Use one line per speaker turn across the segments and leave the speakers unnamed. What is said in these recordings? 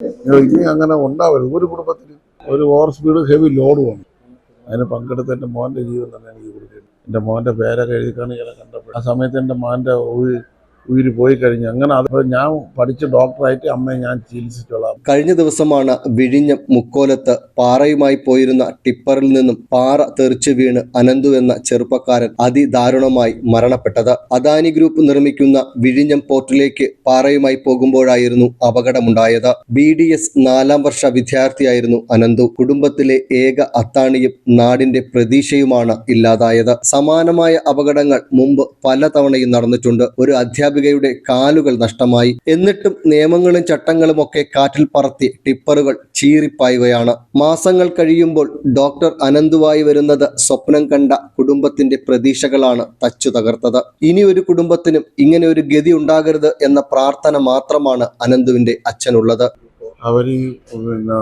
ഇനി അങ്ങനെ ഉണ്ടാവരുത്. ഒരു കുടുംബത്തിൽ ഒരു ഓവർ സ്പീഡ് ഹെവി ലോഡ് വേണം. അതിന് പങ്കെടുത്ത എന്റെ മോന്റെ ജീവൻ തന്നെ എനിക്ക് കൊടുക്കുന്നത് എന്റെ മോന്റെ പേരൊക്കെ എഴുതി കാണിക്കാൻ കണ്ടപ്പോൾ. ആ സമയത്ത് എന്റെ മോന്റെ ഉയിര് പോയി കഴിഞ്ഞു അങ്ങനെ അത് ഞാൻ പഠിച്ച ഡോക്ടറായിട്ട് അമ്മയെ ഞാൻ ചികിത്സിച്ചോളാം.
കഴിഞ്ഞ ദിവസമാണ് വിഴിഞ്ഞം മുക്കോലത്ത് പാറയുമായി പോയിരുന്ന ടിപ്പറിൽ നിന്നും പാറ തെറിച്ചു വീണ് അനന്തു എന്ന ചെറുപ്പക്കാരൻ അതിദാരുണമായി മരണപ്പെട്ടത്. അദാനി ഗ്രൂപ്പ് നിർമ്മിക്കുന്ന വിഴിഞ്ഞം പോർട്ടിലേക്ക് പാറയുമായി പോകുമ്പോഴായിരുന്നു അപകടമുണ്ടായത്. ബി ഡി എസ് നാലാം വർഷ വിദ്യാർത്ഥിയായിരുന്നു അനന്തു. കുടുംബത്തിലെ ഏക അത്താണിയും നാടിന്റെ പ്രതീക്ഷയുമാണ് ഇല്ലാതായത്. സമാനമായ അപകടങ്ങൾ മുമ്പ് പലതവണയും നടന്നിട്ടുണ്ട്. ഒരു അധ്യാപികയുടെ കാലുകൾ നഷ്ടമായി. എന്നിട്ടും നിയമങ്ങളും ചട്ടങ്ങളും ഒക്കെ കാറ്റിൽ പറത്തി ടിപ്പറുകൾ ചീറിപ്പായുകയാണ്. മാസങ്ങൾ കഴിയുമ്പോൾ ഡോക്ടർ അനന്തുവായി വരുന്നത് സ്വപ്നം കണ്ട കുടുംബത്തിന്റെ പ്രതീക്ഷകളാണ് തച്ചു തകർത്തത്. ഇനി ഒരു കുടുംബത്തിനും ഇങ്ങനെ ഒരു ഗതി ഉണ്ടാകരുത് എന്ന പ്രാർത്ഥന മാത്രമാണ് അനന്തുവിന്റെ അച്ഛനുള്ളത്.
അവർ പിന്നെ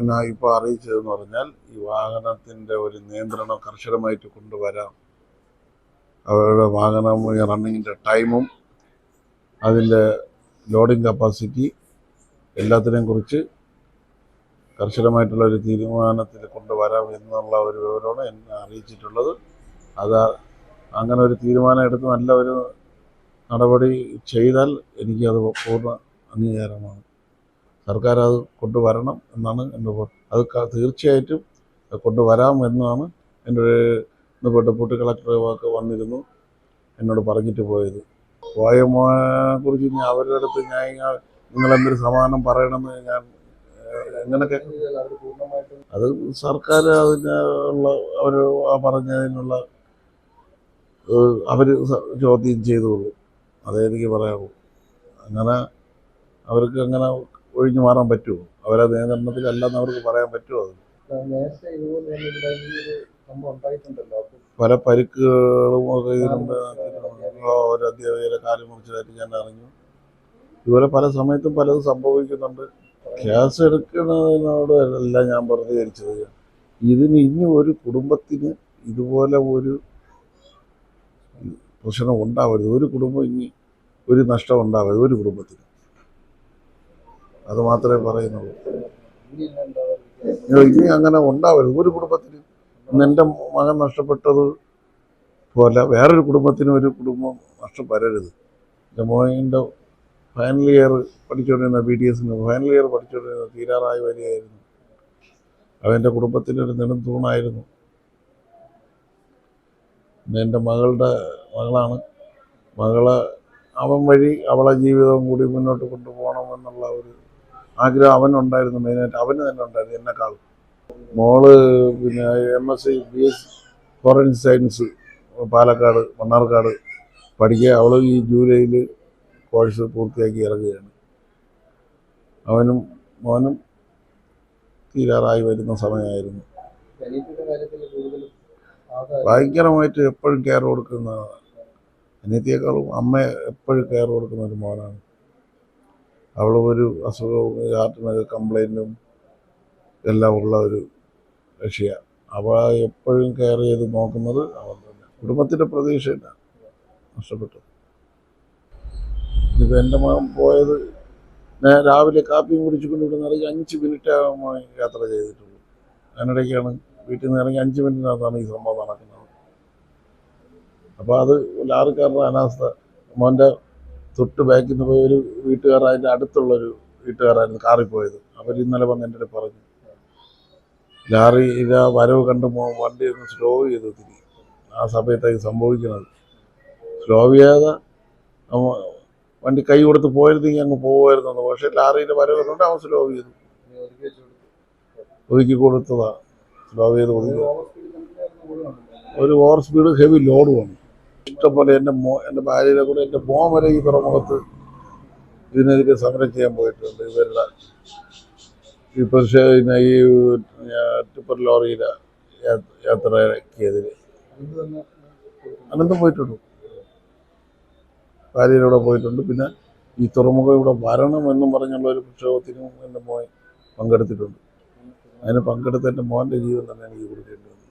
എന്നാ ഇപ്പോൾ അറിയിച്ചതെന്ന് പറഞ്ഞാൽ ഈ വാഹനത്തിന്റെ ഒരു നിയന്ത്രണം കർശനമായിട്ട് കൊണ്ടുവരാം. അവരുടെ വാഹനം റണ്ണിങ്ങിന്റെ ടൈമും അതിന്റെ ലോഡിംഗ് കപ്പാസിറ്റി എല്ലാത്തിനെയും കുറിച്ച് കർശനമായിട്ടുള്ള ഒരു തീരുമാനത്തിൽ കൊണ്ടുവരാം എന്നുള്ള ഒരു വിവരമാണ് എന്നെ അറിയിച്ചിട്ടുള്ളത്. അത് അങ്ങനെ ഒരു തീരുമാനം എടുത്ത് നല്ല ഒരു നടപടി ചെയ്താൽ എനിക്കത് പൂർണ അംഗീകാരമാണ്. സർക്കാർ അത് കൊണ്ടുവരണം എന്നാണ് എന്റെ അത് തീർച്ചയായിട്ടും കൊണ്ടുവരാം എന്നാണ് എന്റെ ഒരു ഇന്ന് ഡെപ്യൂട്ടി കളക്ടർ വന്നിരുന്നു എന്നോട് പറഞ്ഞിട്ട് പോയത്. കുറിച്ച് ഇനി അവരുടെ അടുത്ത് ഞാൻ നിങ്ങളെന്തൊരു സമാനം പറയണമെന്ന് ഞാൻ ഏഹ്, എങ്ങനെ കേൾക്കും അത് സർക്കാർ അതിനുള്ള അവർ പറഞ്ഞതിനുള്ള അവർ ചോദ്യം ചെയ്തോളൂ. അതേ എനിക്ക് പറയാവൂ. അങ്ങനെ അവർക്ക് അങ്ങനെ ഒഴിഞ്ഞു മാറാൻ പറ്റുമോ അവരെ നിയന്ത്രണത്തിലല്ലെന്ന് അവർക്ക് പറയാൻ പറ്റുമോ അത്? പല പരിക്കുകളും ഒക്കെ ഇതിനുണ്ട്. ഒരു അധ്യാപകരെ കാൽ മുറിച്ചതായിട്ട് ഞാൻ അറിഞ്ഞു. ഇതുപോലെ പല സമയത്തും പലതും സംഭവിക്കുന്നുണ്ട്. കേസ് എടുക്കുന്നതിനോട് അല്ല ഞാൻ പ്രതികരിച്ചത്. ഇതിന് ഇനി ഒരു കുടുംബത്തിന് ഇതുപോലെ ഒരു പ്രശ്നം ഉണ്ടാവരുത്. ഒരു കുടുംബം ഇനി ഒരു നഷ്ടം ഉണ്ടാവരുത്. ഒരു കുടുംബത്തിന്. അത് മാത്രമേ പറയുന്നുള്ളൂ.
ഇനി
അങ്ങനെ ഉണ്ടാവരുത്. ഒരു കുടുംബത്തിന് ഇന്ന് എന്റെ മകൻ നഷ്ടപ്പെട്ടത് പോലെ വേറൊരു കുടുംബത്തിനും ഒരു കുടുംബം നഷ്ടം വരരുത്. മോന്റെ ഫൈനൽ ഇയർ പഠിച്ചുകൊണ്ടിരുന്ന ബി ഡി എസിന് ഫൈനൽ ഇയർ പഠിച്ചുകൊണ്ടിരുന്ന തീരാറായി വരികയായിരുന്നു അവന്റെ കുടുംബത്തിന്റെ ഒരു നെടും തൂണായിരുന്നു. എന്റെ മകളുടെ മകളാണ്. മകളെ അവൻ വഴി അവളെ ജീവിതം കൂടി മുന്നോട്ട് കൊണ്ടുപോകണം എന്നുള്ള ഒരു ആഗ്രഹം അവനുണ്ടായിരുന്നു. മെയിനായിട്ട് അവന് തന്നെ ഉണ്ടായിരുന്നു എന്നെക്കാളും. മോൾ പിന്നെ M S C B S forensic science Palakkad Mannarkkad പഠിക്കുക. അവൾ ഈ ജൂലൈയിൽ കോഴ്സ് പൂർത്തിയാക്കി ഇറങ്ങുകയാണ്. അവനും മോനും തീരാറായി വരുന്ന സമയമായിരുന്നു. ഭയങ്കരമായിട്ട് എപ്പോഴും കെയർ കൊടുക്കുന്ന അനിയത്തിയേക്കാളും അമ്മ എപ്പോഴും കെയർ കൊടുക്കുന്ന ഒരു മോനാണ്. അവൾ ഒരു അസുഖവും ഹാർട്ടിനൊക്കെ കംപ്ലൈന്റും എല്ലാം ഉള്ള ഒരു രക്ഷയാണ് അവ എപ്പോഴും കെയർ ചെയ്ത് നോക്കുന്നത് അവൻ കുടുംബത്തിന്റെ പ്രതീക്ഷയില്ല നഷ്ടപ്പെട്ടു. ഇതിപ്പോൾ എന്റെ മകൻ പോയത് ഞാൻ രാവിലെ കാപ്പിയും കുടിച്ചുകൊണ്ട് ഇവിടെ നിന്ന് ഇറങ്ങി അഞ്ച് മിനിറ്റ് യാത്ര ചെയ്തിട്ടുള്ളൂ. അതിനിടയ്ക്കാണ് വീട്ടിൽ നിന്ന് ഇറങ്ങി അഞ്ച് മിനിറ്റിനകത്താണ് ഈ സംഭവം നടക്കുന്നത്. അപ്പോൾ അത് ലാറിക്കാരുടെ അനാസ്ഥ. മോന്റെ തൊട്ട് ബാക്കിൽ നിന്ന് പോയ ഒരു വീട്ടുകാർ അതിന്റെ അടുത്തുള്ളൊരു വീട്ടുകാരായിരുന്നു കാറിൽ പോയത്. അവർ ഇന്നലെ വന്ന് എന്റെ പറഞ്ഞു ലാറി ഇതാ വരവ് കണ്ട് വണ്ടി ഒന്ന് സ്ലോ ചെയ്ത് ആ സമയത്തായി സംഭവിക്കുന്നത്. സ്ലോ വണ്ടി കൈ കൊടുത്ത് പോയിരുന്നെങ്കിൽ അങ്ങ് പോകുമായിരുന്നു പക്ഷേ ലാറിയുടെ വരവ് കണ്ടുകൊണ്ട് അവൻ സ്ലോ ചെയ്തു
ഒതുക്കി വെച്ച് കൊടുക്കും.
ഒതുക്കി കൊടുത്തതാ സ്ലോ ചെയ്ത് ഒതുക്കി.
ഒരു ഓവർ സ്പീഡ്
ഹെവി ലോഡ് വേണം ഇഷ്ടംപോലെ എന്റെ മോ എന്റെ ഭാര്യയുടെ കൂടെ എന്റെ മോൻ വരെ ഈ തുറമുഖത്ത് ഇതിനെതിരെ സമരം ചെയ്യാൻ പോയിട്ടുണ്ട്. ഇവരുടെ ഈ പ്രതിഷേധ ഈ ടിപ്പർ
ലോറിയിലെ യാത്രക്കെതിരെ
അനന്തം പോയിട്ടുണ്ട് ഭാര്യയിലൂടെ പോയിട്ടുണ്ട്. പിന്നെ ഈ തുറമുഖം ഇവിടെ വരണം എന്നും പറഞ്ഞുള്ള ഒരു പ്രക്ഷോഭത്തിനും എന്റെ മോൻ പങ്കെടുത്തിട്ടുണ്ട്. അതിന് പങ്കെടുത്ത എന്റെ മോന്റെ ജീവൻ തന്നെ എനിക്ക് കൊടുക്കേണ്ടി വന്നു.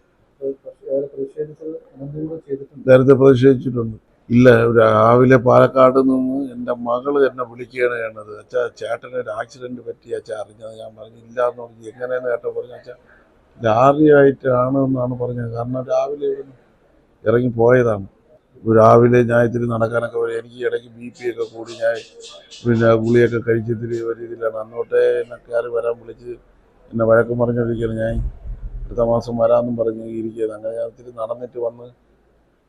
നേരത്തെ പ്രതിഷേധിച്ചിട്ടുണ്ട്. ഇല്ല രാവിലെ പാലക്കാട് നിന്ന് എന്റെ മകൾ എന്നെ വിളിക്കുകയാണ് ചെയ്യണത്. അച്ഛാ ചേട്ടന് ഒരു ആക്സിഡന്റ് പറ്റി അച്ഛാ അറിഞ്ഞത് ഞാൻ പറഞ്ഞു ഇല്ല എന്ന് പറഞ്ഞു. എങ്ങനെയെന്ന് കേട്ടോ പറഞ്ഞു അച്ഛാ ലാറിയായിട്ടാണ് എന്നാണ് പറഞ്ഞത്. കാരണം രാവിലെ ഇറങ്ങി പോയതാണ്. രാവിലെ ഞാൻ ഇത്തിരി നടക്കാനൊക്കെ വരും എനിക്ക് ഇടയ്ക്ക് ബി പി ഒക്കെ കൂടി ഞാൻ പിന്നെ ഗുളിയൊക്കെ കഴിച്ചിത്തിരി ഒരു ഇതിലാണ്. അന്നോട്ടേ എന്നെ കയറി വരാൻ വിളിച്ച് എന്നെ വഴക്കം പറഞ്ഞുകൊണ്ടിരിക്കുകയാണ് ഞാൻ അടുത്ത മാസം വരാമെന്നും പറഞ്ഞ് ഇരിക്കുകയാണ്. അങ്ങനെ ഞാൻ ഇത്തിരി നടന്നിട്ട് വന്ന്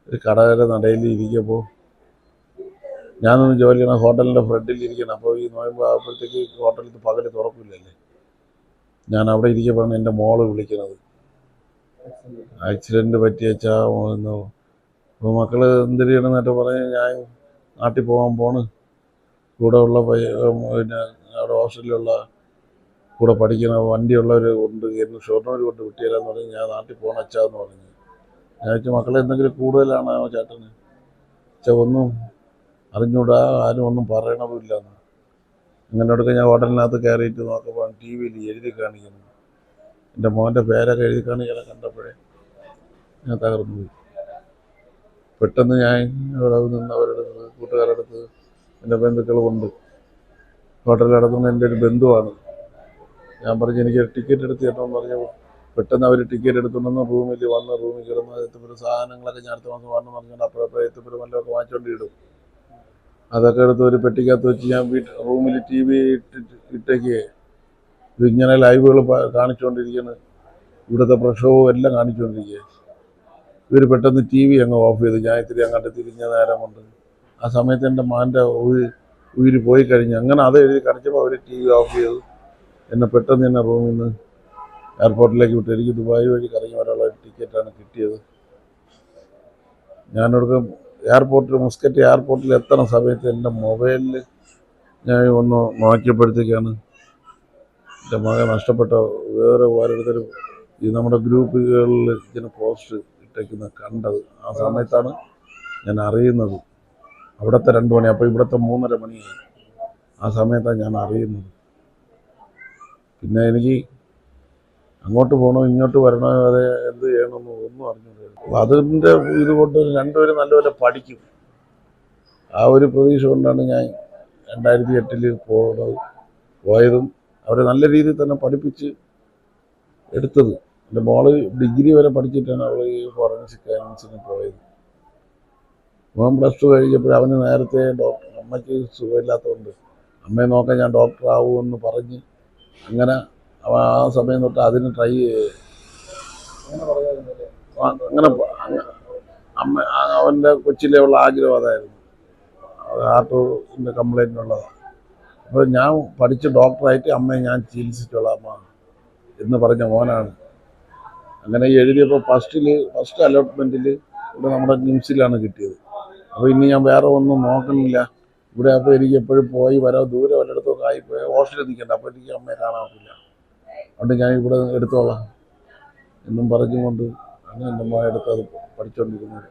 ഒരു കടകര നടയിൽ ഇരിക്കുമ്പോൾ ഞാനൊന്ന് ജോലി ചെയ്യണം. ഹോട്ടലിന്റെ ഫ്രണ്ടിൽ ഇരിക്കണം. അപ്പോൾ ഈ നോയമ്പ് ആകുമ്പോഴത്തേക്ക് ഹോട്ടലിൽ പകൽ തുറക്കില്ലല്ലേ? ഞാൻ അവിടെ ഇരിക്കുമ്പോഴാണ് എന്റെ മോൾ വിളിക്കുന്നത്. ആക്സിഡന്റ് പറ്റിയച്ചാ എന്ന് അപ്പോൾ മക്കൾ എന്ത് ചെയ്യണമെന്നൊക്കെ പറഞ്ഞ് ഞാൻ നാട്ടിൽ പോകാൻ പോണ്. കൂടെ ഉള്ള പിന്നെ അവിടെ ഹോസ്റ്റലിലുള്ള കൂടെ പഠിക്കുന്ന വണ്ടിയുള്ളവർ കൊണ്ട് എന്ന് ഷൊർണൂർ കൊണ്ട് വിട്ടില്ലാന്ന് പറഞ്ഞ് ഞാൻ നാട്ടിൽ പോകണം അച്ഛാന്ന് പറഞ്ഞു. ഞാൻ വെച്ചാൽ മക്കളെ എന്തെങ്കിലും കൂടുതലാണ് ചേട്ടന്? അച്ഛ ഒന്നും അറിഞ്ഞൂടാ ആരും ഒന്നും പറയണതുമില്ല അങ്ങനെയൊക്കെ ഞാൻ ഹോട്ടലിനകത്ത് കയറിയിട്ട് നോക്കുമ്പോൾ ടി വിയിൽ എഴുതി കാണിക്കുന്നു. എന്റെ മോന്റെ പേരൊക്കെ എഴുതി കാണിക്കാൻ കണ്ടപ്പോഴേ ഞാൻ തകർന്നു പോയി. പെട്ടെന്ന് ഞാൻ അവിടെ നിന്ന് അവരുടെ കൂട്ടുകാരുടെ അടുത്ത് എന്റെ ബന്ധുക്കളുമുണ്ട് ഹോട്ടലിൽ നടത്തുന്ന എന്റെ ഒരു ബന്ധുവാണ്. ഞാൻ പറഞ്ഞു എനിക്ക് ടിക്കറ്റ് എടുത്ത് തരണമെന്ന് പറഞ്ഞു പെട്ടെന്ന് അവർ ടിക്കറ്റ് എടുത്തുണ്ടെന്ന് റൂമിൽ വന്ന് റൂമിൽ കിടന്ന് എത്തുമ്പോൾ സാധനങ്ങളൊക്കെ ഞാൻ അടുത്ത മാസം വരണം പറഞ്ഞുകൊണ്ട് അപ്പോഴപ്പോഴേ എത്തുമ്പോൾ വല്ലതൊക്കെ വാങ്ങിച്ചുകൊണ്ട് ഇടും. അതൊക്കെ എടുത്ത് ഒരു പെട്ടിക്കകത്ത് വെച്ച് ഞാൻ വീട്ടിൽ റൂമിൽ ടി വി ഇട്ടിട്ട് ഇട്ടേക്ക് ഇതിങ്ങനെ ലൈവുകൾ കാണിച്ചുകൊണ്ടിരിക്കുന്നത് ഇവിടുത്തെ പ്രക്ഷോഭവും എല്ലാം കാണിച്ചുകൊണ്ടിരിക്കുക ഇവർ പെട്ടെന്ന് ടി വി അങ്ങ് ഓഫ് ചെയ്ത്. ഞാൻ ഇത്തിരി അങ്ങോട്ട് തിരിഞ്ഞ നേരം കൊണ്ട് ആ സമയത്ത് എന്റെ മാന്റെ ഉയിര് ഉയിര് പോയി കഴിഞ്ഞ് അങ്ങനെ അത് എഴുതി കാണിച്ചപ്പോൾ അവർ ടി വി ഓഫ് ചെയ്തു. എന്നെ പെട്ടെന്ന് തന്നെ റൂമിൽ നിന്ന് എയർപോർട്ടിലേക്ക് വിട്ടു എനിക്ക് ദുബായ് വഴി കറങ്ങി വരാനുള്ള ടിക്കറ്റാണ് കിട്ടിയത്. ഞാനവിടെ എയർപോർട്ടിൽ മുസ്കറ്റ് എയർപോർട്ടിൽ എത്തണ സമയത്ത് എന്റെ മൊബൈലിൽ ഞാൻ ഒന്ന് നോക്കിയപ്പോഴത്തേക്കാണ് എന്റെ മകൻ നഷ്ടപ്പെട്ട വേറെ ഓരോരുത്തരും ഈ നമ്മുടെ ഗ്രൂപ്പുകളിൽ ഇതിന് പോസ്റ്റ് ഇട്ടേക്കുന്ന കണ്ടത്. ആ സമയത്താണ് ഞാൻ അറിയുന്നത്. അവിടുത്തെ രണ്ട് മണി അപ്പോൾ ഇവിടുത്തെ മൂന്നര മണിയായി ആ സമയത്താണ് ഞാൻ അറിയുന്നത്. പിന്നെ എനിക്ക് അങ്ങോട്ട് പോകണോ ഇങ്ങോട്ട് വരണോ അതെ എന്ത് ചെയ്യണമെന്നോ ഒന്നും അറിഞ്ഞില്ല അതിന്റെ ഇതുകൊണ്ട് രണ്ടുപേരും നല്ലപോലെ പഠിക്കും. ആ ഒരു പ്രതീക്ഷ കൊണ്ടാണ് ഞാൻ രണ്ടായിരത്തി എട്ടിൽ പോകുന്നത് പോയതും അവരെ നല്ല രീതിയിൽ തന്നെ പഠിപ്പിച്ച് എടുത്തത്. എന്റെ മോൾ ഡിഗ്രി വരെ പഠിച്ചിട്ടാണ് അവൾ ഈ ഫോറൻസിക് സയൻസിന് പോയത്. മോൻ പ്ലസ് ടു കഴിഞ്ഞപ്പോൾ അവന് നേരത്തെ ഡോക്ടർ അമ്മയ്ക്ക് സുഖമില്ലാത്തതുകൊണ്ട് അമ്മയെ നോക്കാൻ ഞാൻ ഡോക്ടർ ആവുമെന്ന് പറഞ്ഞ് അങ്ങനെ അവൻ ആ സമയം തൊട്ട് അതിന് ട്രൈ
അങ്ങനെ
അമ്മ അവന്റെ കൊച്ചിലെ ഉള്ള ആഗ്രഹം അതായിരുന്നു. ഹാർട്ടിന്റെ കംപ്ലൈന്റ് ഉള്ളതാണ് അപ്പോൾ ഞാൻ പഠിച്ച് ഡോക്ടറായിട്ട് അമ്മയെ ഞാൻ ചികിത്സിച്ചോളാം അമ്മ എന്ന് പറഞ്ഞ മോനാണ്. അങ്ങനെ എഴുതിയപ്പോൾ ഫസ്റ്റിൽ ഫസ്റ്റ് അലോട്ട്മെന്റിൽ ഇവിടെ നമ്മുടെ നിംസിലാണ് കിട്ടിയത്. അപ്പോൾ ഇനി ഞാൻ വേറെ ഒന്നും നോക്കണില്ല. ഇവിടെ അപ്പോൾ എനിക്ക് എപ്പോഴും പോയി വരാം ദൂരെ വല്ലയിടത്തൊക്കെ ആയിപ്പോയി ഹോസ്റ്റലിൽ നിൽക്കണ്ട. അപ്പോൾ എനിക്ക് അമ്മയെ കാണാറില്ല അതുകൊണ്ട് ഞാൻ ഇവിടെ എടുത്തോളാം. എന്നും പറഞ്ഞുകൊണ്ട് അങ്ങനെ എടുത്ത് അത് പഠിച്ചുകൊണ്ടിരുന്നത്